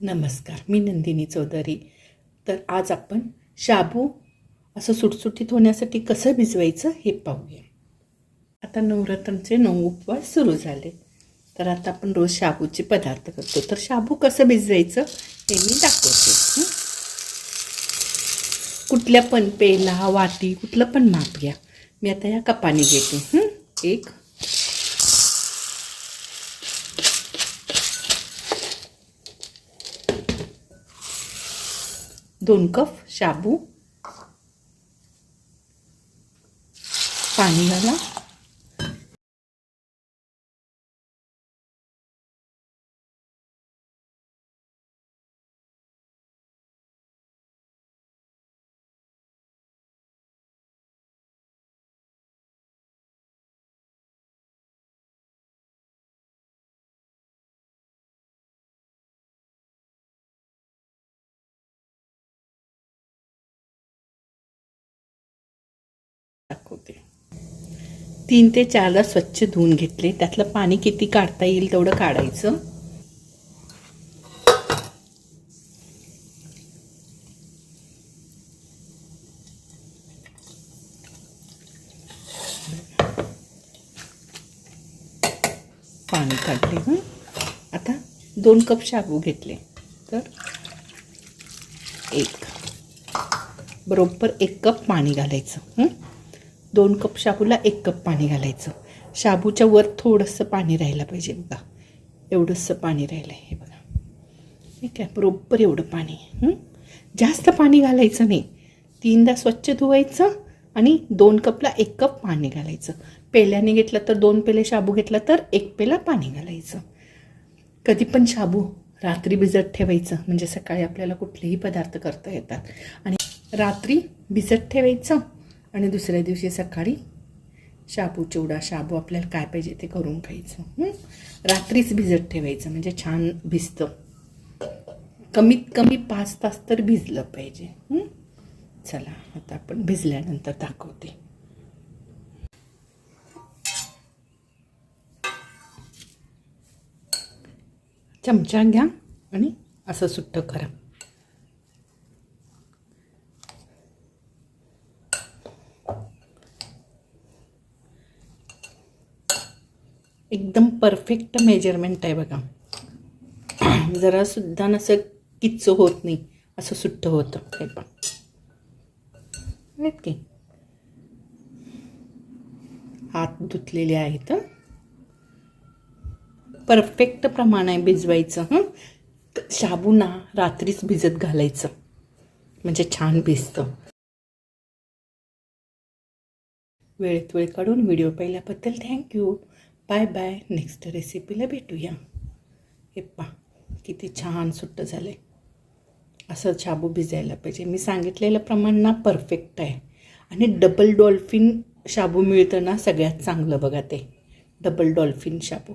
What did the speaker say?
नमस्कार मी नंदिनी चौधरी. तर आज आपण शाबू असं सुटसुटीत होण्यासाठी कसं भिजवायचं हे पाहूया. आता नवरात्रांचे नऊ उपवास सुरू झाले. तर आता आपण रोज शाबूचे पदार्थ करतो. तर शाबू कसं भिजवायचं हे मी दाखवते. कुठल्या पण पेला वाटी कुठलं पण माप घ्या. मी आता या कपाने घेते. एक दोन कप शाबू. पाणी घाला. दाखवते. तीन ते चारला स्वच्छ धुवून घेतले. त्यातलं पाणी किती काढता येईल तेवढं काढायचं. पाणी काढले हं. आता दोन कप शाबू घेतले. तर एक. बरोबर एक कप पाणी घालायचं. हं? दोन कप शाबूला एक कप पाणी घालायचं. शाबूच्या वर थोडंसं पाणी राहायला पाहिजे बघा. एवढंसं पाणी राहिलं आहे हे बघा. ठीक आहे बरोबर एवढं पाणी. जास्त पाणी घालायचं नाही. तीनदा स्वच्छ धुवायचं आणि दोन कपला एक कप पाणी घालायचं. पेल्याने घेतलं तर दोन पेले शाबू घेतला तर एक पेला पाणी घालायचं. कधी पण शाबू रात्री भिजत ठेवायचं म्हणजे सकाळी आपल्याला कुठलेही पदार्थ करता येतात. आणि रात्री भिजत ठेवायचं आणि दुसऱ्या दिवशी सकाळी शाबू चिवडा शाबू आपल्याला काय पाहिजे ते करून खायचं. रात्रीच भिजत ठेवायचं म्हणजे छान भिजतं. कमीत कमी पाच तास तर भिजलं पाहिजे. चला आता आपण भिजल्यानंतर दाखवते. चमचा घ्या आणि असं सुट्ट करा. एकदम परफेक्ट मेजरमेंट आहे बघा. जरा सुद्धा नसं किच्च होत नाही असं सुट्ट होतं. हे पण आहेत की? हात धुतलेले आहेत परफेक्ट प्रमाण आहे भिजवायचं हं. शाबूना रात्रीच भिजत घालायचं. म्हणजे छान भिजतं. वेळेत वेळ काढून व्हिडिओ पाहिल्याबद्दल थँक्यू. बाय बाय नेक्स्ट रेसिपीला भेटूया. हे पा किती छान सुट्ट झालं असं शाबू भिजायला पाहिजे. मी सांगितलेलं प्रमाण ना परफेक्ट आहे. आणि डबल डॉल्फिन शाबू मिळतं ना सगळ्यात चांगलं बघा ते. डबल डॉल्फिन शाबू